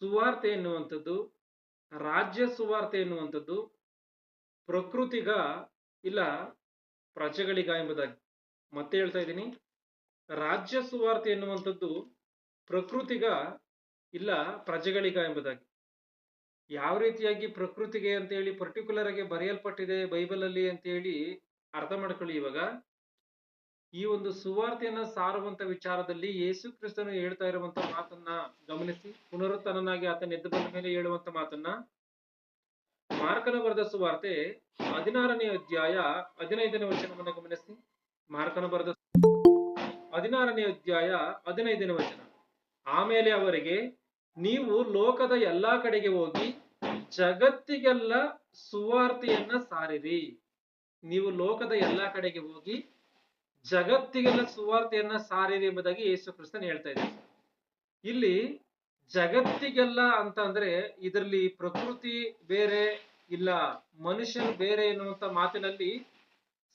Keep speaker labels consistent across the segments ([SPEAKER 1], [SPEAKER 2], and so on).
[SPEAKER 1] ಸುವಾರ್ತೆ ಎನ್ನುವಂಥದ್ದು, ರಾಜ್ಯ ಸುವಾರ್ತೆ ಎನ್ನುವಂಥದ್ದು, ಪ್ರಕೃತಿಗ ಇಲ್ಲ ಪ್ರಜೆಗಳಿಗ ಎಂಬುದಾಗಿ. ಮತ್ತೆ ಹೇಳ್ತಾ ಇದ್ದೀನಿ. ರಾಜ್ಯ ಸುವಾರ್ತೆ ಎನ್ನುವಂಥದ್ದು ಪ್ರಕೃತಿಗ ಇಲ್ಲ ಪ್ರಜೆಗಳಿಗ ಎಂಬುದಾಗಿ. ಯಾವ ರೀತಿಯಾಗಿ ಪ್ರಕೃತಿಗೆ ಅಂತ ಹೇಳಿ ಪರ್ಟಿಕ್ಯುಲರ್ ಆಗಿ ಬರೆಯಲ್ಪಟ್ಟಿದೆ ಬೈಬಲ್ ಅಲ್ಲಿ ಅಂತ ಹೇಳಿ ಅರ್ಥ ಮಾಡ್ಕೊಳ್ಳಿ ಇವಾಗ. ಈ ಒಂದು ಸುವಾರ್ತೆಯನ್ನ ಸಾರುವಂತ ವಿಚಾರದಲ್ಲಿ ಯೇಸು ಕ್ರಿಸ್ತನು ಹೇಳ್ತಾ ಇರುವಂತ ಮಾತನ್ನ ಗಮನಿಸಿ ಪುನರುತ್ತನನಾಗಿ ಆತನ ಎದ್ದು ಮೇಲೆ ಹೇಳುವಂತ ಮಾತನ್ನ ಮಾರ್ಕನ ಬರೆದ ಸುವಾರ್ತೆ ಹದಿನಾರನೇ ಅಧ್ಯಾಯ ಹದಿನೈದನೇ ವಚನವನ್ನ ಗಮನಿಸಿ. ಮಾರ್ಕನ ಬರೆದ ಹದಿನಾರನೇ ಅಧ್ಯಾಯ ಹದಿನೈದನೇ ವಚನ. ಆಮೇಲೆ ಅವರಿಗೆ, ನೀವು ಲೋಕದ ಎಲ್ಲಾ ಕಡೆಗೆ ಹೋಗಿ ಜಗತ್ತಿಗೆಲ್ಲ ಸುವಾರ್ತೆಯನ್ನ ಸಾರಿರಿ. ನೀವು ಲೋಕದ ಎಲ್ಲಾ ಕಡೆಗೆ ಹೋಗಿ ಜಗತ್ತಿಗೆಲ್ಲ ಸುವಾರ್ತೆಯನ್ನ ಸಾರಿರಿ ಎಂಬುದಾಗಿ ಯೇಸು ಕ್ರಿಸ್ತನ್ ಹೇಳ್ತಾ ಇದ್ದಾರೆ ಇಲ್ಲಿ ಜಗತ್ತಿಗೆಲ್ಲ ಅಂತ ಅಂದ್ರೆ ಇದರಲ್ಲಿ ಪ್ರಕೃತಿ ಬೇರೆ ಇಲ್ಲ ಮನುಷ್ಯನ್ ಬೇರೆ ಎನ್ನುವಂತ ಮಾತಿನಲ್ಲಿ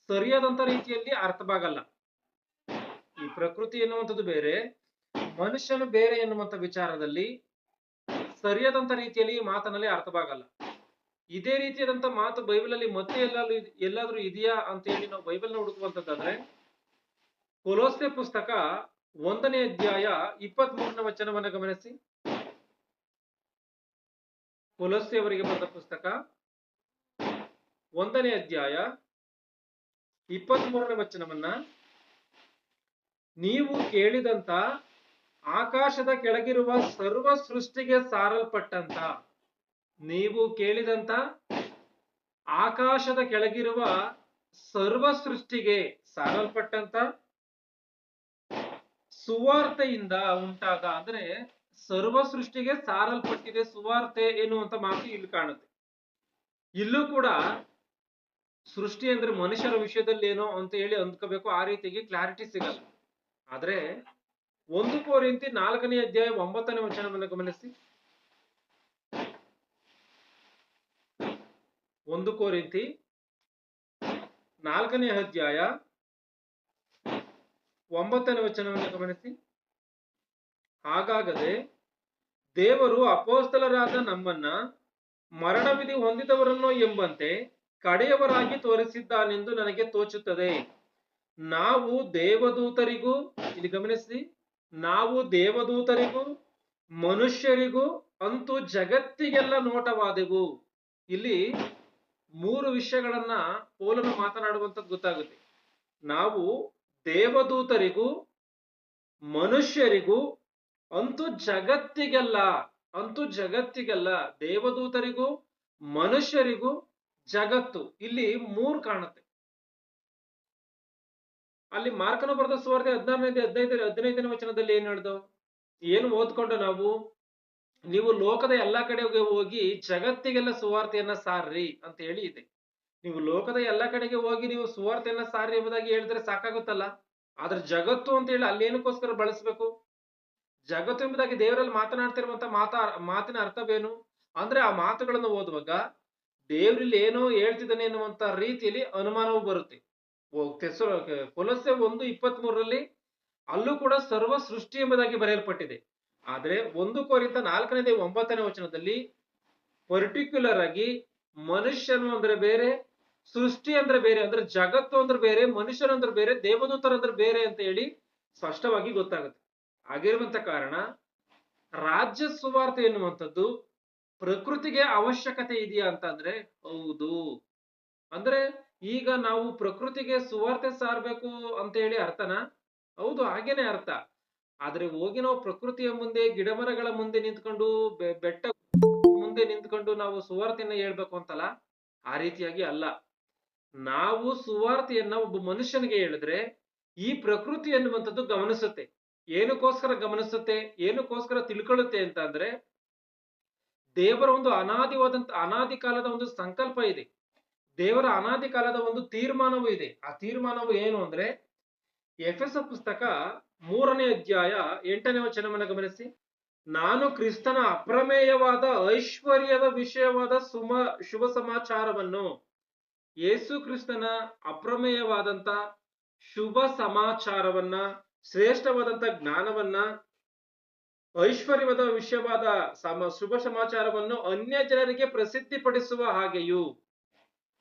[SPEAKER 1] ಸರಿಯಾದಂತ ರೀತಿಯಲ್ಲಿ ಅರ್ಥವಾಗಲ್ಲ ಈ ಪ್ರಕೃತಿ ಎನ್ನುವಂಥದ್ದು ಬೇರೆ, ಮನುಷ್ಯನು ಬೇರೆ ಎನ್ನುವಂತ ವಿಚಾರದಲ್ಲಿ ಸರಿಯಾದಂತ ರೀತಿಯಲ್ಲಿ ಈ ಮಾತಿನಲ್ಲಿ ಅರ್ಥವಾಗಲ್ಲ ಇದೇ ರೀತಿಯಾದಂತ ಮಾತು ಬೈಬಲ್ ಅಲ್ಲಿ ಮತ್ತೆ ಎಲ್ಲಾದ್ರೂ ಎಲ್ಲಾದ್ರೂ ಇದೆಯಾ ಅಂತ ಹೇಳಿ ನಾವು ಬೈಬಲ್ನ ಹುಡುಕುವಂತದ್ದಾದ್ರೆ ಕೊಲೋಸೆ ಪುಸ್ತಕ ಒಂದನೇ ಅಧ್ಯಾಯ ಇಪ್ಪತ್ತ್ ಮೂರನೇ ವಚನವನ್ನ ಗಮನಿಸಿ. ಕೊಲೋಸೆ ಅವರಿಗೆ ಬರೆದ ಪುಸ್ತಕ ಒಂದನೇ ಅಧ್ಯಾಯ ಇಪ್ಪತ್ತ್ ಮೂರನೇ ವಚನವನ್ನ, ನೀವು ಕೇಳಿದಂತ ಆಕಾಶದ ಕೆಳಗಿರುವ ಸರ್ವ ಸೃಷ್ಟಿಗೆ ಸಾರಲ್ಪಟ್ಟಂತ, ನೀವು ಕೇಳಿದಂತ ಆಕಾಶದ ಕೆಳಗಿರುವ ಸರ್ವ ಸೃಷ್ಟಿಗೆ ಸಾರಲ್ಪಟ್ಟಂತ ಸುವಾರ್ತೆಯಿಂದ ಉಂಟಾದ ಅಂದ್ರೆ ಸರ್ವ ಸೃಷ್ಟಿಗೆ ಸಾರಲ್ಪಟ್ಟಿದೆ ಸುವಾರ್ತೆ ಎನ್ನುವಂತ ಮಾತು ಇಲ್ಲಿ ಕಾಣುತ್ತೆ. ಇಲ್ಲೂ ಕೂಡ ಸೃಷ್ಟಿ ಅಂದ್ರೆ ಮನುಷ್ಯರ ವಿಷಯದಲ್ಲಿ ಏನೋ ಅಂತ ಹೇಳಿ ಅಂದ್ಕೋಬೇಕು, ಆ ರೀತಿಗೆ ಕ್ಲಾರಿಟಿ ಸಿಗಲ್ಲ. ಆದ್ರೆ ಒಂದು ಕೋರಿಂತಿ ನಾಲ್ಕನೇ ಅಧ್ಯಾಯ ಒಂಬತ್ತನೇ ವಚನವನ್ನು ಗಮನಿಸಿ. ಒಂದು ಕೋರಿಂತಿ ನಾಲ್ಕನೇ ಅಧ್ಯಾಯ ಒಂಬತ್ತನೇ ವಚನವನ್ನು ಗಮನಿಸಿ. ಹಾಗಾಗದೆ ದೇವರು ಅಪೋಸ್ತಲರಾದ ನಮ್ಮನ್ನ ಮರಣವಿಧಿ ಹೊಂದಿದವರನ್ನು ಎಂಬಂತೆ ಕಡೆಯವರಾಗಿ ತೋರಿಸಿದ್ದಾನೆಂದು ನನಗೆ ತೋಚುತ್ತದೆ. ನಾವು ದೇವದೂತರಿಗೂ, ಇಲ್ಲಿ ಗಮನಿಸಿ, ನಾವು ದೇವದೂತರಿಗೂ, ಮನುಷ್ಯರಿಗೂ, ಅಂತೂ ಜಗತ್ತಿಗೆಲ್ಲ ನೋಟವಾದೆವು. ಇಲ್ಲಿ ಮೂರು ವಿಷಯಗಳನ್ನ ಪೋಲನು ಮಾತನಾಡುವಂತದ್ದು ಗೊತ್ತಾಗುತ್ತೆ. ನಾವು ದೇವದೂತರಿಗೂ, ಮನುಷ್ಯರಿಗೂ, ಅಂತೂ ಜಗತ್ತಿಗೆಲ್ಲ ಅಂತೂ ಜಗತ್ತಿಗೆಲ್ಲ, ದೇವದೂತರಿಗೂ, ಮನುಷ್ಯರಿಗೂ ಜಗತ್ತು. ಇಲ್ಲಿ ಮೂರು ಕಾಣುತ್ತೆ. ಅಲ್ಲಿ ಮಾರ್ಕನ ಬರೆದ ಸುವಾರ್ತೆ ಹದಿನಾರನೇ ಹದಿನೈದು, ಹದಿನೈದನೇ ವಚನದಲ್ಲಿ ಏನ್ ಹೇಳ್ದು? ಏನು ಓದ್ಕೊಂಡು ನಾವು? ನೀವು ಲೋಕದ ಎಲ್ಲಾ ಕಡೆಗೆ ಹೋಗಿ ಜಗತ್ತಿಗೆಲ್ಲ ಸುವಾರ್ತೆಯನ್ನ ಸಾರ್ರಿ ಅಂತ ಹೇಳಿ ಇದೆ. ನೀವು ಲೋಕದ ಎಲ್ಲ ಕಡೆಗೆ ಹೋಗಿ ನೀವು ಸುವಾರ್ತೆಯನ್ನ ಸಾರಿ ಎಂಬುದಾಗಿ ಹೇಳಿದ್ರೆ ಸಾಕಾಗುತ್ತಲ್ಲ? ಆದ್ರೆ ಜಗತ್ತು ಅಂತ ಹೇಳಿ ಅಲ್ಲೇನಕ್ಕೋಸ್ಕರ ಬಳಸ್ಬೇಕು? ಜಗತ್ತು ಎಂಬುದಾಗಿ ದೇವರಲ್ಲಿ ಮಾತನಾಡ್ತಿರುವಂತ ಮಾತಾ, ಮಾತಿನ ಅರ್ಥವೇನು? ಅಂದ್ರೆ ಆ ಮಾತುಗಳನ್ನು ಓದುವಾಗ ದೇವ್ರಲ್ಲಿ ಏನೋ ಹೇಳ್ತಿದ್ದಾನೆ ಎನ್ನುವಂತ ರೀತಿಯಲ್ಲಿ ಅನುಮಾನವು ಬರುತ್ತೆ. ಕೊಲಸೆ ಒಂದು ಇಪ್ಪತ್ತ್ ಮೂರರಲ್ಲಿ ಅಲ್ಲೂ ಕೂಡ ಸರ್ವ ಸೃಷ್ಟಿ ಎಂಬುದಾಗಿ ಬರೆಯಲ್ಪಟ್ಟಿದೆ. ಆದ್ರೆ ಒಂದು ಕೋರಿಂದ ನಾಲ್ಕನೇ ಒಂಬತ್ತನೇ ವಚನದಲ್ಲಿ ಪರ್ಟಿಕ್ಯುಲರ್ ಆಗಿ ಮನುಷ್ಯನು ಅಂದ್ರೆ ಬೇರೆ ಸೃಷ್ಟಿ ಅಂದ್ರೆ ಬೇರೆ, ಅಂದ್ರೆ ಜಗತ್ತು ಅಂದ್ರೆ ಬೇರೆ, ಮನುಷ್ಯರು ಅಂದ್ರೆ ಬೇರೆ, ದೇವದೂತರ ಅಂದ್ರೆ ಬೇರೆ ಅಂತ ಹೇಳಿ ಸ್ಪಷ್ಟವಾಗಿ ಗೊತ್ತಾಗುತ್ತೆ. ಆಗಿರುವಂತ ಕಾರಣ ರಾಜ್ಯ ಸುವಾರ್ತೆ ಎನ್ನುವಂಥದ್ದು ಪ್ರಕೃತಿಗೆ ಅವಶ್ಯಕತೆ ಇದೆಯಾ ಅಂತ ಅಂದ್ರೆ ಹೌದು. ಅಂದ್ರೆ ಈಗ ನಾವು ಪ್ರಕೃತಿಗೆ ಸುವಾರ್ತೆ ಸಾರ್ಬೇಕು ಅಂತ ಹೇಳಿ ಅರ್ಥನಾ? ಹೌದು, ಹಾಗೇನೆ ಅರ್ಥ. ಆದ್ರೆ ಹೋಗಿ ನಾವು ಪ್ರಕೃತಿಯ ಮುಂದೆ, ಗಿಡಮರಗಳ ಮುಂದೆ ನಿಂತ್ಕೊಂಡು ಬೆಟ್ಟ ಮುಂದೆ ನಿಂತ್ಕೊಂಡು ನಾವು ಸುವಾರ್ತೆಯನ್ನ ಹೇಳ್ಬೇಕು ಅಂತಲ್ಲ? ಆ ರೀತಿಯಾಗಿ ಅಲ್ಲ. ನಾವು ಸುವಾರ್ತೆಯನ್ನ ಒಬ್ಬ ಮನುಷ್ಯನಿಗೆ ಹೇಳಿದ್ರೆ ಈ ಪ್ರಕೃತಿ ಎನ್ನುವಂಥದ್ದು ಗಮನಿಸುತ್ತೆ. ಏನಕ್ಕೋಸ್ಕರ ಗಮನಿಸುತ್ತೆ, ಏನಕ್ಕೋಸ್ಕರ ತಿಳ್ಕೊಳ್ಳುತ್ತೆ ಅಂತ ಅಂದ್ರೆ ದೇವರ ಒಂದು ಅನಾದಿವಾದಂತ, ಅನಾದಿ ಕಾಲದ ಒಂದು ಸಂಕಲ್ಪ ಇದೆ. ದೇವರ ಅನಾದಿ ಕಾಲದ ಒಂದು ತೀರ್ಮಾನವೂ ಇದೆ. ಆ ತೀರ್ಮಾನವು ಏನು ಅಂದ್ರೆ ಎಫೆಸ ಪುಸ್ತಕ ಮೂರನೇ ಅಧ್ಯಾಯ ಎಂಟನೇ ವಚನವನ್ನು ಗಮನಿಸಿ. ನಾನು ಕ್ರಿಸ್ತನ ಅಪ್ರಮೇಯವಾದ ಐಶ್ವರ್ಯದ ವಿಷಯವಾದ ಸುಮ, ಶುಭ ಸಮಾಚಾರವನ್ನು ಯೇಸು ಕ್ರಿಸ್ತನ ಅಪ್ರಮೇಯವಾದಂತ ಶುಭ ಸಮಾಚಾರವನ್ನ, ಶ್ರೇಷ್ಠವಾದಂತ ಜ್ಞಾನವನ್ನ, ಐಶ್ವರ್ಯವಾದ ವಿಷಯವಾದ ಸಮ, ಶುಭ ಸಮಾಚಾರವನ್ನು ಅನ್ಯ ಜನರಿಗೆ ಪ್ರಸಿದ್ಧಿಪಡಿಸುವ ಹಾಗೆಯೂ,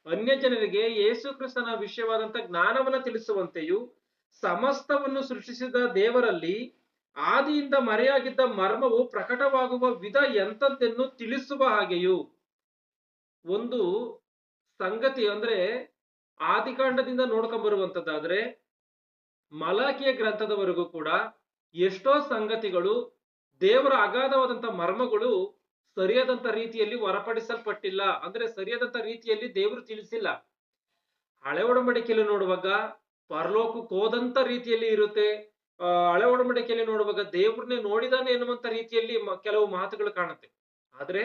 [SPEAKER 1] ಅನ್ಯ ಜನರಿಗೆ ಯೇಸು ಕ್ರಿಸ್ತನ ವಿಷಯವಾದಂತ ಜ್ಞಾನವನ್ನ ತಿಳಿಸುವಂತೆಯೂ, ಸಮಸ್ತವನ್ನು ಸೃಷ್ಟಿಸಿದ ದೇವರಲ್ಲಿ ಆದಿಯಿಂದ ಮರೆಯಾಗಿದ್ದ ಮರ್ಮವು ಪ್ರಕಟವಾಗುವ ವಿಧ ಎಂತದ್ದೆನ್ನು ತಿಳಿಸುವ ಹಾಗೆಯೂ, ಒಂದು ಸಂಗತಿ ಅಂದ್ರೆ ಆದಿಕಾಂಡದಿಂದ ನೋಡ್ಕೊಂಡ್ ಬರುವಂತದ್ದಾದ್ರೆ ಮಲಾಕಿಯ ಗ್ರಂಥದವರೆಗೂ ಕೂಡ ಎಷ್ಟೋ ಸಂಗತಿಗಳು ದೇವರ ಅಗಾಧವಾದಂತ ಮರ್ಮಗಳು ಸರಿಯಾದಂತ ರೀತಿಯಲ್ಲಿ ಹೊರಪಡಿಸಲ್ಪಟ್ಟಿಲ್ಲ. ಅಂದ್ರೆ ಸರಿಯಾದಂತ ರೀತಿಯಲ್ಲಿ ದೇವರು ತಿಳಿಸಿಲ್ಲ. ಹಳೆ ಒಡಂಬಡಿಕೆಯಲ್ಲಿ ನೋಡುವಾಗ ಪರಲೋಕಕ್ಕೆ ಕೋದಂತ ರೀತಿಯಲ್ಲಿ ಇರುತ್ತೆ. ಹಳೆ ಒಡಂಬಡಿಕೆಯಲ್ಲಿ ನೋಡುವಾಗ ದೇವ್ರನ್ನೇ ನೋಡಿದಾನೆ ಎನ್ನುವಂತ ರೀತಿಯಲ್ಲಿ ಕೆಲವು ಮಾತುಗಳು ಕಾಣುತ್ತೆ. ಆದ್ರೆ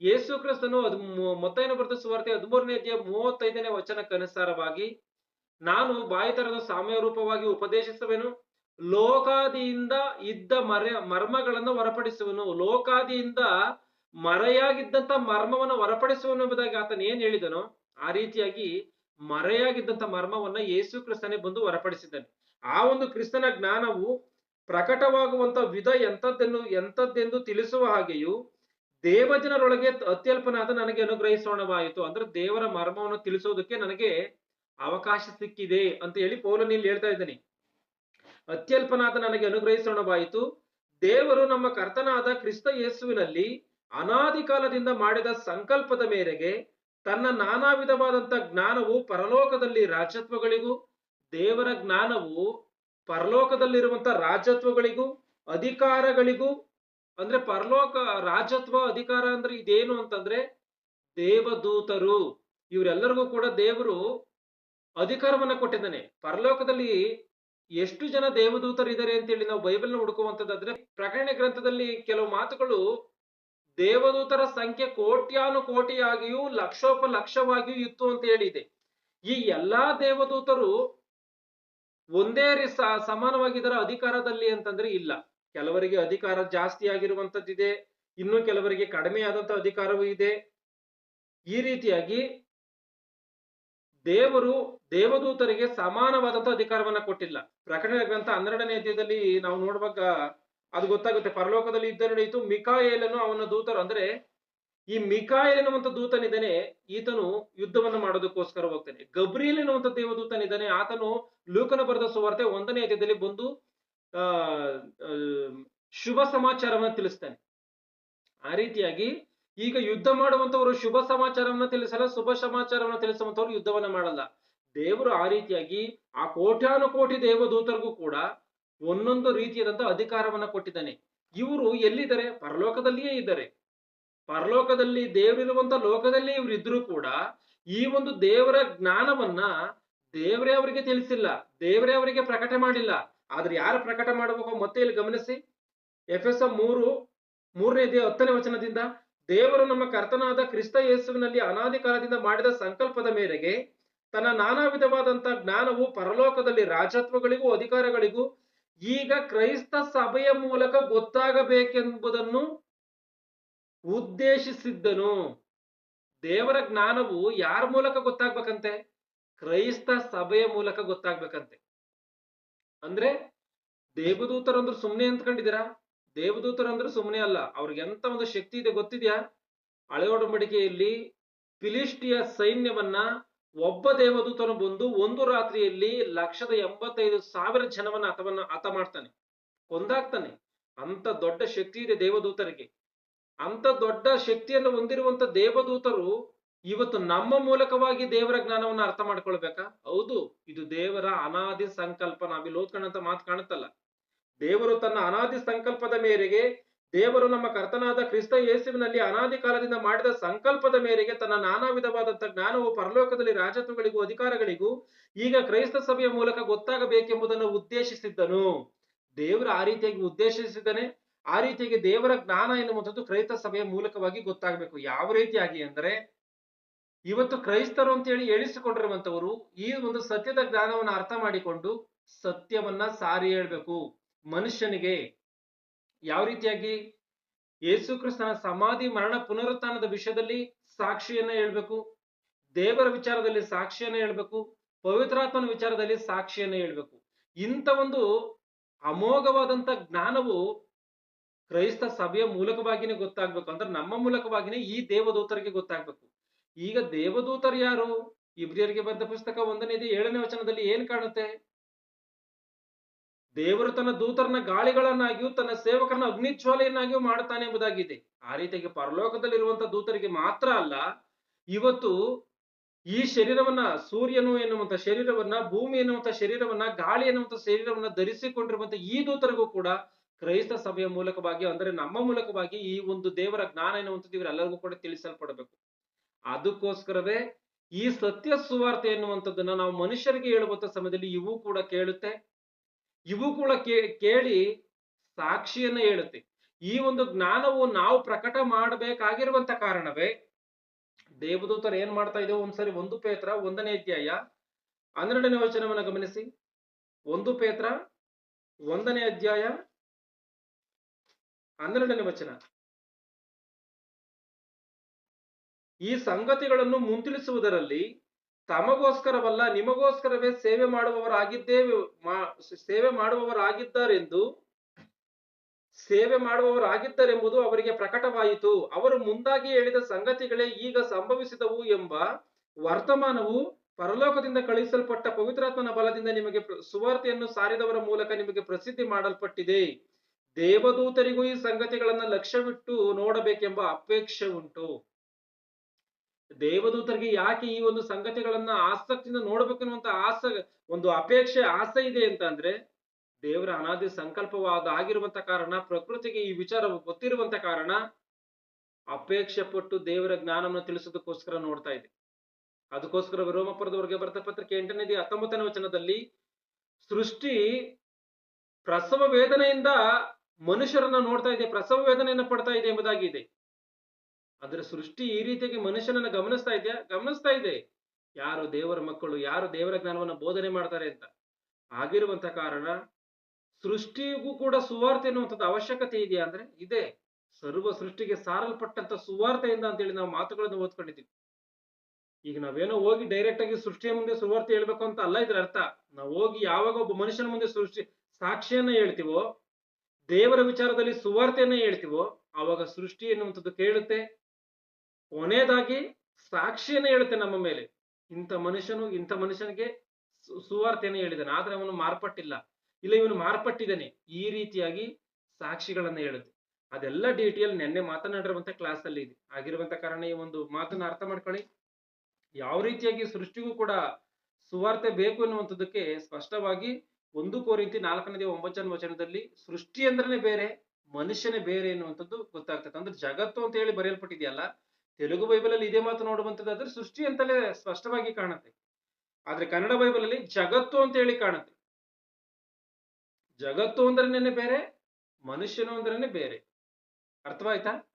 [SPEAKER 1] ಯೇಸು ಕ್ರಿಸ್ತನು ಅದು ಮೊತ್ತೈನ ಬರೆದ ಸುವಾರ್ತೆ ಹದಿಮೂರನೇ ಅಧ್ಯಾಯ ಮೂವತ್ತೈದನೇ ವಚನಕ್ಕನುಸಾರವಾಗಿ, ನಾನು ಬಾಯಿ ತರದ ಸಾಮ್ಯ ರೂಪವಾಗಿ ಉಪದೇಶಿಸುವೆನು, ಲೋಕಾದಿಯಿಂದ ಇದ್ದ ಮರ, ಮರ್ಮಗಳನ್ನು ಹೊರಪಡಿಸುವನು ಲೋಕಾದಿಯಿಂದ ಮರೆಯಾಗಿದ್ದಂತ ಮರ್ಮವನ್ನು ಹೊರಪಡಿಸುವನು ಎಂಬುದಾಗಿ ಆತನ ಏನ್ ಹೇಳಿದನು, ಆ ರೀತಿಯಾಗಿ ಮರೆಯಾಗಿದ್ದಂತ ಮರ್ಮವನ್ನ ಯೇಸು ಕ್ರಿಸ್ತನೇ ಬಂದು ಹೊರಪಡಿಸಿದ್ದಾನೆ ಆ ಒಂದು ಕ್ರಿಸ್ತನ ಜ್ಞಾನವು ಪ್ರಕಟವಾಗುವಂತ ವಿಧ ಎಂಥದ್ದೆನ್ನು, ಎಂಥದ್ದೆಂದು ತಿಳಿಸುವ ಹಾಗೆಯೂ ದೇವಜನರೊಳಗೆ ಅತ್ಯಲ್ಪನಾದ ನನಗೆ ಅನುಗ್ರಹಿಸೋಣವಾಯಿತು. ಅಂದ್ರೆ ದೇವರ ಮರ್ಮವನ್ನು ತಿಳಿಸೋದಕ್ಕೆ ನನಗೆ ಅವಕಾಶ ಸಿಕ್ಕಿದೆ ಅಂತ ಹೇಳಿ ಪೌಲನ್ ಇಲ್ಲಿ ಹೇಳ್ತಾ ಇದ್ದಾನೆ. ಅತ್ಯಲ್ಪನಾದ ನನಗೆ ಅನುಗ್ರಹಿಸೋಣವಾಯಿತು. ದೇವರು ನಮ್ಮ ಕರ್ತನಾದ ಕ್ರಿಸ್ತ ಯೇಸುವಿನಲ್ಲಿ ಅನಾದಿ ಕಾಲದಿಂದ ಮಾಡಿದ ಸಂಕಲ್ಪದ ಮೇರೆಗೆ ತನ್ನ ನಾನಾ ವಿಧವಾದಂತ ಜ್ಞಾನವು ಪರಲೋಕದಲ್ಲಿ ರಾಜತ್ವಗಳಿಗೂ, ದೇವರ ಜ್ಞಾನವು ಪರಲೋಕದಲ್ಲಿರುವಂತ ರಾಜತ್ವಗಳಿಗೂ, ಅಧಿಕಾರಗಳಿಗೂ ಅಂದ್ರೆ ಪರಲೋಕ ರಾಜತ್ವ ಅಧಿಕಾರ ಅಂದ್ರೆ ಇದೇನು ಅಂತಂದ್ರೆ ದೇವದೂತರು. ಇವರೆಲ್ಲರಿಗೂ ಕೂಡ ದೇವರು ಅಧಿಕಾರವನ್ನ ಕೊಟ್ಟಿದ್ದಾನೆ. ಪರಲೋಕದಲ್ಲಿ ಎಷ್ಟು ಜನ ದೇವದೂತರು ಇದ್ದಾರೆ ಅಂತೇಳಿ ನಾವು ಬೈಬಲ್ನ ಹುಡುಕುವಂತದ್ದಾದ್ರೆ ಪ್ರಕಟಣೆ ಗ್ರಂಥದಲ್ಲಿ ಕೆಲವು ಮಾತುಗಳು ದೇವದೂತರ ಸಂಖ್ಯೆ ಕೋಟ್ಯಾನು ಕೋಟಿಯಾಗಿಯೂ ಲಕ್ಷೋಪ ಲಕ್ಷವಾಗಿಯೂ ಇತ್ತು ಅಂತ ಹೇಳಿದೆ. ಈ ಎಲ್ಲಾ ದೇವದೂತರು ಒಂದೇ ಸಮಾನವಾಗಿದ್ದರ ಅಧಿಕಾರದಲ್ಲಿ ಅಂತಂದ್ರೆ ಇಲ್ಲ. ಕೆಲವರಿಗೆ ಅಧಿಕಾರ ಜಾಸ್ತಿ ಆಗಿರುವಂತದ್ದಿದೆ, ಇನ್ನು ಕೆಲವರಿಗೆ ಕಡಿಮೆ ಆದಂತ ಅಧಿಕಾರವೂ ಇದೆ. ಈ ರೀತಿಯಾಗಿ ದೇವರು ದೇವದೂತರಿಗೆ ಸಮಾನವಾದಂತ ಅಧಿಕಾರವನ್ನ ಕೊಟ್ಟಿಲ್ಲ. ಪ್ರಕಟಣೆ ಗ್ರಂಥ ಹನ್ನೆರಡನೇ ಅಧ್ಯಾಯದಲ್ಲಿ ನಾವು ನೋಡುವಾಗ ಅದು ಗೊತ್ತಾಗುತ್ತೆ, ಪರಲೋಕದಲ್ಲಿ ಯುದ್ಧ ನಡೆಯಿತು, ಮಿಕಾಯೇಲನು ಅವನ ದೂತರು, ಅಂದ್ರೆ ಈ ಮಿಕಾಯಲ್ ಎನ್ನುವಂತ ದೂತನಿದ್ದಾನೆ, ಈತನು ಯುದ್ಧವನ್ನು ಮಾಡೋದಕ್ಕೋಸ್ಕರ ಹೋಗ್ತಾನೆ. ಗಬ್ರಿಯಲ್ ಎನ್ನುವಂತ ದೇವದೂತನಿದ್ದಾನೆ, ಆತನು ಲೂಕನ ಬರೆದ ಸುವಾರ್ತೆ ಒಂದನೇ ಅಧ್ಯಾಯದಲ್ಲಿ ಬಂದು ಶುಭ ಸಮಾಚಾರವನ್ನು ತಿಳಿಸ್ತಾನೆ. ಆ ರೀತಿಯಾಗಿ ಈಗ ಯುದ್ಧ ಮಾಡುವಂತವರು ಶುಭ ಸಮಾಚಾರವನ್ನು ತಿಳಿಸಲ್ಲ, ಶುಭ ಸಮಾಚಾರವನ್ನು ತಿಳಿಸುವಂತವ್ರು ಯುದ್ಧವನ್ನ ಮಾಡಲ್ಲ. ದೇವರು ಆ ರೀತಿಯಾಗಿ ಆ ಕೋಟ್ಯಾನು ಕೋಟಿ ದೇವದೂತರಿಗೂ ಕೂಡ ಒಂದೊಂದು ರೀತಿಯಾದಂತಹ ಅಧಿಕಾರವನ್ನ ಕೊಟ್ಟಿದ್ದಾನೆ. ಇವರು ಎಲ್ಲಿದ್ದಾರೆ? ಪರಲೋಕದಲ್ಲಿಯೇ ಇದ್ದಾರೆ. ಪರಲೋಕದಲ್ಲಿ ದೇವರಿರುವಂತ ಲೋಕದಲ್ಲಿ ಇವ್ರು ಇದ್ರೂ ಕೂಡ ಈ ಒಂದು ದೇವರ ಜ್ಞಾನವನ್ನ ದೇವರೇ ಅವರಿಗೆ ತಿಳಿಸಿಲ್ಲ, ದೇವರೇ ಅವರಿಗೆ ಪ್ರಕಟ ಮಾಡಿಲ್ಲ. ಆದ್ರೆ ಯಾರು ಪ್ರಕಟ ಮಾಡಬೇಕು ಮತ್ತೆ ಇಲ್ಲಿ ಗಮನಿಸಿ. ಎಫ್ ಎಸ್ ಮೂರು, ಮೂರನೇ ಹತ್ತನೇ ವಚನದಿಂದ, ದೇವರು ನಮ್ಮ ಕರ್ತನಾದ ಕ್ರಿಸ್ತ ಯೇಸುವಿನಲ್ಲಿ ಅನಾದಿ ಕಾಲದಿಂದ ಮಾಡಿದ ಸಂಕಲ್ಪದ ಮೇರೆಗೆ ತನ್ನ ನಾನಾ ವಿಧವಾದಂತಹ ಜ್ಞಾನವು ಪರಲೋಕದಲ್ಲಿ ರಾಜತ್ವಗಳಿಗೂ ಅಧಿಕಾರಗಳಿಗೂ ಈಗ ಕ್ರೈಸ್ತ ಸಭೆಯ ಮೂಲಕ ಗೊತ್ತಾಗಬೇಕೆಂಬುದನ್ನು ಉದ್ದೇಶಿಸಿದ್ದನು. ದೇವರ ಜ್ಞಾನವು ಯಾರ ಮೂಲಕ ಗೊತ್ತಾಗ್ಬೇಕಂತೆ? ಕ್ರೈಸ್ತ ಸಭೆಯ ಮೂಲಕ ಗೊತ್ತಾಗ್ಬೇಕಂತೆ. ಅಂದ್ರೆ ದೇವದೂತರಂದ್ರು ಸುಮ್ನೆ ಅಂದ್ಕೊಂಡಿದ್ದೀರಾ ದೇವದೂತರಂದ್ರು ಸುಮ್ನೆ ಅಲ್ಲ, ಅವ್ರಿಗೆ ಎಂತ ಒಂದು ಶಕ್ತಿ ಇದೆ ಗೊತ್ತಿದ್ಯಾ? ಹಳೆ ಒಡಂಬಡಿಕೆಯಲ್ಲಿ ಫಿಲಿಸ್ಟಿಯ ಸೈನ್ಯವನ್ನ ಒಬ್ಬ ದೇವದೂತನು ಬಂದು ಒಂದು ರಾತ್ರಿಯಲ್ಲಿ ಲಕ್ಷದ ಎಂಬತ್ತೈದು ಸಾವಿರ ಜನವನ್ನ ಹತವನ್ನ ಹತ ಮಾಡ್ತಾನೆ ಕೊಂದಾಗ್ತಾನೆ ಅಂತ ದೊಡ್ಡ ಶಕ್ತಿ ಇದೆ ದೇವದೂತರಿಗೆ. ಅಂತ ದೊಡ್ಡ ಶಕ್ತಿಯನ್ನು ಹೊಂದಿರುವಂತ ದೇವದೂತರು ಇವತ್ತು ನಮ್ಮ ಮೂಲಕವಾಗಿ ದೇವರ ಜ್ಞಾನವನ್ನು ಅರ್ಥ ಮಾಡ್ಕೊಳ್ಬೇಕಾ? ಹೌದು, ಇದು ದೇವರ ಅನಾದಿ ಸಂಕಲ್ಪ. ನಾವಿಲ್ಲಿ ಓದ್ಕೊಂಡಂತ ಮಾತು ಕಾಣುತ್ತಲ್ಲ. ದೇವರು ತನ್ನ ಅನಾದಿ ಸಂಕಲ್ಪದ ಮೇರೆಗೆ ದೇವರು ನಮ್ಮ ಕರ್ತನಾದ ಕ್ರಿಸ್ತ ಯೇಸುವಿನಲ್ಲಿ ಅನಾದಿ ಕಾಲದಿಂದ ಮಾಡಿದ ಸಂಕಲ್ಪದ ಮೇರೆಗೆ ತನ್ನ ನಾನಾ ವಿಧವಾದಂತಹ ಜ್ಞಾನವು ಪರಲೋಕದಲ್ಲಿ ರಾಜತ್ವಗಳಿಗೂ ಅಧಿಕಾರಗಳಿಗೂ ಈಗ ಕ್ರೈಸ್ತ ಸಭೆಯ ಮೂಲಕ ಗೊತ್ತಾಗಬೇಕೆಂಬುದನ್ನು ಉದ್ದೇಶಿಸಿದ್ದನು. ದೇವರು ಆ ರೀತಿಯಾಗಿ ಉದ್ದೇಶಿಸಿದ್ದಾನೆ. ಆ ರೀತಿಯಾಗಿ ದೇವರ ಜ್ಞಾನ ಎನ್ನುವಂಥದ್ದು ಕ್ರೈಸ್ತ ಸಭೆಯ ಮೂಲಕವಾಗಿ ಗೊತ್ತಾಗಬೇಕು. ಯಾವ ರೀತಿಯಾಗಿ ಅಂದರೆ ಇವತ್ತು ಕ್ರೈಸ್ತರು ಅಂತ ಹೇಳಿ ಎಣಿಸಿಕೊಂಡಿರುವಂತವರು ಈ ಒಂದು ಸತ್ಯದ ಜ್ಞಾನವನ್ನು ಅರ್ಥ ಮಾಡಿಕೊಂಡು ಸತ್ಯವನ್ನ ಸಾರಿ ಹೇಳ್ಬೇಕು. ಮನುಷ್ಯನಿಗೆ ಯಾವ ರೀತಿಯಾಗಿ ಯೇಸು ಕ್ರಿಸ್ತನ ಸಮಾಧಿ, ಮರಣ, ಪುನರುತ್ಥಾನದ ವಿಷಯದಲ್ಲಿ ಸಾಕ್ಷಿಯನ್ನ ಹೇಳ್ಬೇಕು? ದೇವರ ವಿಚಾರದಲ್ಲಿ ಸಾಕ್ಷಿಯನ್ನ ಹೇಳ್ಬೇಕು? ಪವಿತ್ರಾತ್ಮನ ವಿಚಾರದಲ್ಲಿ ಸಾಕ್ಷಿಯನ್ನ ಹೇಳ್ಬೇಕು? ಇಂಥ ಒಂದು ಅಮೋಘವಾದಂತ ಜ್ಞಾನವು ಕ್ರೈಸ್ತ ಸಭೆಯ ಮೂಲಕವಾಗಿನೇ ಗೊತ್ತಾಗ್ಬೇಕು. ಅಂದ್ರೆ ನಮ್ಮ ಮೂಲಕವಾಗಿನೇ ಈ ದೇವದೂತರಿಗೆ ಗೊತ್ತಾಗ್ಬೇಕು. ಈಗ ದೇವದೂತರು ಯಾರು? ಇಬ್ರಿಯರಿಗೆ ಬರೆದ ಪುಸ್ತಕ ಒಂದನೇ ಇದೆ ಏಳನೇ ವಚನದಲ್ಲಿ ಏನ್ ಕಾಣುತ್ತೆ? ದೇವರು ತನ್ನ ದೂತರನ್ನ ಗಾಳಿಗಳನ್ನಾಗಿಯೂ ತನ್ನ ಸೇವಕರನ್ನ ಅಗ್ನಿಜ್ವಾಲೆಯನ್ನಾಗಿಯೂ ಮಾಡುತ್ತಾನೆ ಎಂಬುದಾಗಿದೆ. ಆ ರೀತಿಯಾಗಿ ಪರಲೋಕದಲ್ಲಿರುವಂತ ದೂತರಿಗೆ ಮಾತ್ರ ಅಲ್ಲ, ಇವತ್ತು ಈ ಶರೀರವನ್ನ ಸೂರ್ಯನು ಎನ್ನುವಂತ ಶರೀರವನ್ನ, ಭೂಮಿ ಎನ್ನುವಂತ ಶರೀರವನ್ನ, ಗಾಳಿ ಎನ್ನುವಂತ ಶರೀರವನ್ನ ಧರಿಸಿಕೊಂಡಿರುವಂತ ಈ ದೂತರಿಗೂ ಕೂಡ ಕ್ರೈಸ್ತ ಸಭೆಯ ಮೂಲಕವಾಗಿ, ಅಂದರೆ ನಮ್ಮ ಮೂಲಕವಾಗಿ ಈ ಒಂದು ದೇವರ ಜ್ಞಾನ ಎನ್ನುವಂಥದ್ದು ಇವರೆಲ್ಲರಿಗೂ ಕೂಡ ತಿಳಿಸಲ್ಪಡಬೇಕು. ಅದಕ್ಕೋಸ್ಕರವೇ ಈ ಸತ್ಯ ಸುವಾರ್ತೆ ಎನ್ನುವಂಥದ್ದನ್ನ ನಾವು ಮನುಷ್ಯರಿಗೆ ಹೇಳುವಂತ ಸಮಯದಲ್ಲಿ ಇವು ಕೂಡ ಕೇಳುತ್ತೆ. ಇವು ಕೂಡ ಕೇಳಿ ಸಾಕ್ಷಿಯನ್ನ ಹೇಳುತ್ತೆ. ಈ ಒಂದು ಜ್ಞಾನವು ನಾವು ಪ್ರಕಟ ಮಾಡಬೇಕಾಗಿರುವಂತ ಕಾರಣವೇ ದೇವದೂತರು ಏನ್ ಮಾಡ್ತಾ ಇದ್ದೇವೆ ಒಂದ್ಸರಿ ಒಂದು ಪೇತ್ರ, ಒಂದನೇ ಅಧ್ಯಾಯ ಹನ್ನೆರಡನೇ ವಚನವನ್ನು ಗಮನಿಸಿ. ಒಂದು ಪೇತ್ರ, ಒಂದನೇ ಅಧ್ಯಾಯ ಹನ್ನೆರಡನೇ ವಚನ. ಈ ಸಂಗತಿಗಳನ್ನು ಮುಂತಿಳಿಸುವುದರಲ್ಲಿ ತಮಗೋಸ್ಕರವಲ್ಲ, ನಿಮಗೋಸ್ಕರವೇ ಸೇವೆ ಮಾಡುವವರಾಗಿದ್ದೇವೆ ಸೇವೆ ಮಾಡುವವರಾಗಿದ್ದಾರೆಂದು, ಸೇವೆ ಮಾಡುವವರಾಗಿದ್ದರೆಂಬುದು ಅವರಿಗೆ ಪ್ರಕಟವಾಯಿತು. ಅವರು ಮುಂದಾಗಿ ಹೇಳಿದ ಸಂಗತಿಗಳೇ ಈಗ ಸಂಭವಿಸಿದವು ಎಂಬ ವರ್ತಮಾನವು ಪರಲೋಕದಿಂದ ಕಳುಹಿಸಲ್ಪಟ್ಟ ಪವಿತ್ರಾತ್ಮನ ಬಲದಿಂದ ನಿಮಗೆ ಸುವಾರ್ತೆಯನ್ನು ಸಾರಿದವರ ಮೂಲಕ ನಿಮಗೆ ಪ್ರಸಿದ್ಧಿ ಮಾಡಲ್ಪಟ್ಟಿದೆ. ದೇವದೂತರಿಗೂ ಈ ಸಂಗತಿಗಳನ್ನು ಲಕ್ಷ್ಯವಿಟ್ಟು ನೋಡಬೇಕೆಂಬ ಅಪೇಕ್ಷೆ ಉಂಟು. ದೇವದೂತರಿಗೆ ಯಾಕೆ ಈ ಒಂದು ಸಂಗತಿಗಳನ್ನ ಆಸಕ್ತಿಯಿಂದ ನೋಡ್ಬೇಕನ್ನುವಂತ ಆಸ, ಒಂದು ಅಪೇಕ್ಷೆ, ಆಸೆ ಇದೆ ಅಂತ ಅಂದ್ರೆ ದೇವರ ಅನಾದಿ ಸಂಕಲ್ಪವಾದ ಆಗಿರುವಂತ ಕಾರಣ, ಪ್ರಕೃತಿಗೆ ಈ ವಿಚಾರ ಗೊತ್ತಿರುವಂತ ಕಾರಣ ಅಪೇಕ್ಷೆ ಪಟ್ಟು ದೇವರ ಜ್ಞಾನವನ್ನು ತಿಳಿಸೋದಕ್ಕೋಸ್ಕರ ನೋಡ್ತಾ ಇದೆ. ಅದಕ್ಕೋಸ್ಕರ ರೋಮಪುರದವರೆಗೆ ಬರೆದ ಪತ್ರಿಕೆ ಎಂಟನೇ ದಿ- ಹತ್ತೊಂಬತ್ತನೇ ವಚನದಲ್ಲಿ ಸೃಷ್ಟಿ ಪ್ರಸವ ವೇದನೆಯಿಂದ ಮನುಷ್ಯರನ್ನ ನೋಡ್ತಾ ಇದೆ, ಪ್ರಸವ ವೇದನೆಯನ್ನ ಪಡ್ತಾ ಇದೆ ಎಂಬುದಾಗಿದೆ ಆದ್ರೆ ಸೃಷ್ಟಿ ಈ ರೀತಿಯಾಗಿ ಮನುಷ್ಯನನ್ನ ಗಮನಿಸ್ತಾ ಇದೆಯಾ ಗಮನಿಸ್ತಾ ಇದೆ. ಯಾರು ದೇವರ ಮಕ್ಕಳು, ಯಾರು ದೇವರ ಜ್ಞಾನವನ್ನ ಬೋಧನೆ ಮಾಡ್ತಾರೆ ಅಂತ. ಆಗಿರುವಂತ ಕಾರಣ ಸೃಷ್ಟಿಗೂ ಕೂಡ ಸುವಾರ್ತೆ ಎನ್ನುವಂಥದ್ದು ಅವಶ್ಯಕತೆ ಇದೆಯಾ ಅಂದ್ರೆ ಇದೆ. ಸರ್ವ ಸೃಷ್ಟಿಗೆ ಸಾರಲ್ಪಟ್ಟಂತ ಸುವಾರ್ತೆಯಿಂದ ಅಂತೇಳಿ ನಾವು ಮಾತುಗಳನ್ನು ಓದ್ಕೊಂಡಿದ್ದೀವಿ. ಈಗ ನಾವೇನೋ ಹೋಗಿ ಡೈರೆಕ್ಟ್ ಆಗಿ ಸೃಷ್ಟಿಯ ಮುಂದೆ ಸುವಾರ್ತೆ ಹೇಳ್ಬೇಕು ಅಂತ ಅಲ್ಲ ಇದ್ರ ಅರ್ಥ. ನಾವು ಹೋಗಿ ಯಾವಾಗ ಒಬ್ಬ ಮನುಷ್ಯನ ಮುಂದೆ ಸೃಷ್ಟಿ ಸಾಕ್ಷಿಯನ್ನ ಹೇಳ್ತೀವೋ, ದೇವರ ವಿಚಾರದಲ್ಲಿ ಸುವಾರ್ತೆಯನ್ನ ಹೇಳ್ತೀವೋ, ಆವಾಗ ಸೃಷ್ಟಿ ಎನ್ನುವಂಥದ್ದು ಕೇಳುತ್ತೆ. ಕೊನೆಯದಾಗಿ ಸಾಕ್ಷಿಯನ್ನು ಹೇಳುತ್ತೆ ನಮ್ಮ ಮೇಲೆ. ಇಂಥ ಮನುಷ್ಯನು, ಇಂಥ ಮನುಷ್ಯನಿಗೆ ಸುವಾರ್ತೆಯನ್ನು ಹೇಳಿದ್ದಾನೆ. ಆದ್ರೆ ಅವನು ಮಾರ್ಪಟ್ಟಿಲ್ಲ. ಇಲ್ಲ, ಇವನು ಮಾರ್ಪಟ್ಟಿದ್ದಾನೆ. ಈ ರೀತಿಯಾಗಿ ಸಾಕ್ಷಿಗಳನ್ನ ಹೇಳುತ್ತೆ. ಅದೆಲ್ಲ ಡೀಟೇಲ್ ನೆನ್ನೆ ಮಾತನಾಡಿರುವಂತ ಕ್ಲಾಸ್ ಅಲ್ಲಿ ಇದೆ. ಆಗಿರುವಂತ ಕಾರಣ ಈ ಒಂದು ಮಾತನ್ನ ಅರ್ಥ ಮಾಡ್ಕೊಳ್ಳಿ. ಯಾವ ರೀತಿಯಾಗಿ ಸೃಷ್ಟಿಗೂ ಕೂಡ ಸುವಾರ್ತೆ ಬೇಕು ಎನ್ನುವಂಥದ್ದಕ್ಕೆ ಸ್ಪಷ್ಟವಾಗಿ ಒಂದು ಕೋರಿಂತಿ ನಾಲ್ಕನೇ ಒಂಬತ್ತನೇ ವಚನದಲ್ಲಿ ಸೃಷ್ಟಿ ಅಂದ್ರೇನೆ ಬೇರೆ, ಮನುಷ್ಯನೇ ಬೇರೆ ಎನ್ನುವಂಥದ್ದು ಗೊತ್ತಾಗ್ತದೆ. ಅಂದ್ರೆ ಜಗತ್ತು ಅಂತ ಹೇಳಿ ಬರೆಯಲ್ಪಟ್ಟಿದೆಯಲ್ಲ ತೆಲುಗು ಬೈಬಲ್ ಅಲ್ಲಿ ಇದೇ ಮಾತು ನೋಡುವಂಥದ್ದು ಆದ್ರೆ ಸೃಷ್ಟಿ ಅಂತಲೇ ಸ್ಪಷ್ಟವಾಗಿ ಕಾಣುತ್ತೆ. ಆದ್ರೆ ಕನ್ನಡ ಬೈಬಲ್ ಅಲ್ಲಿ ಜಗತ್ತು ಅಂತ ಹೇಳಿ ಕಾಣುತ್ತೆ. ಜಗತ್ತು ಅಂದ್ರೇನೆ ಬೇರೆ, ಮನುಷ್ಯನು ಅಂದ್ರೇನೆ ಬೇರೆ. ಅರ್ಥವಾಯ್ತಾ?